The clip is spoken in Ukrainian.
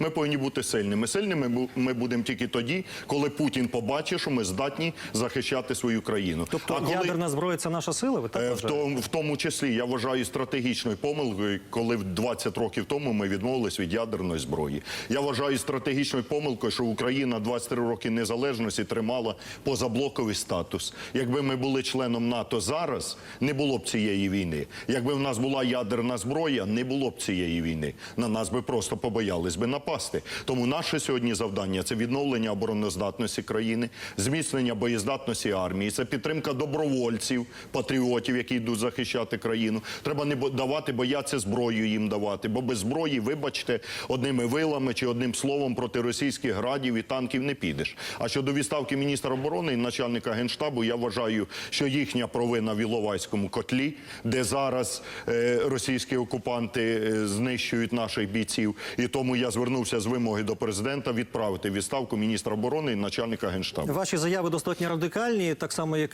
Ми повинні бути сильними. Сильними ми будемо тільки тоді, коли Путін побачить, що ми здатні захищати свою країну. Тобто а коли... ядерна зброя це наша сила? Ви так Е, В тому, в тому числі я вважаю стратегічною помилкою, коли в 20 років тому ми відмовились від ядерної зброї. Я вважаю стратегічною помилкою, що Україна 23 роки незалежності тримала позаблоковий статус. Якби ми були членом НАТО зараз, не було б цієї війни. Якби в нас була ядерна зброя, не було б цієї війни. На нас би просто побоялись би напасти. Тому наше сьогодні завдання це відновлення обороноздатності країни, зміцнення боєздатності армії, це підтримка добровольців, патріотів, які йдуть захищати країну. Треба не давати, бояться зброю їм давати, бо без зброї, вибачте, одними вилами чи одним словом проти російських градів і танків не підеш. А щодо відставки міністра оборони і начальника генштабу, я вважаю, що їхня провина в Іловайському котлі, де зараз е, російські окупанти е, знищують наших бійців. І тому я звернувся з вимоги до президента відправити відставку міністра оборони і начальника генштабу. Ваші заяви достатньо радикальні, так само як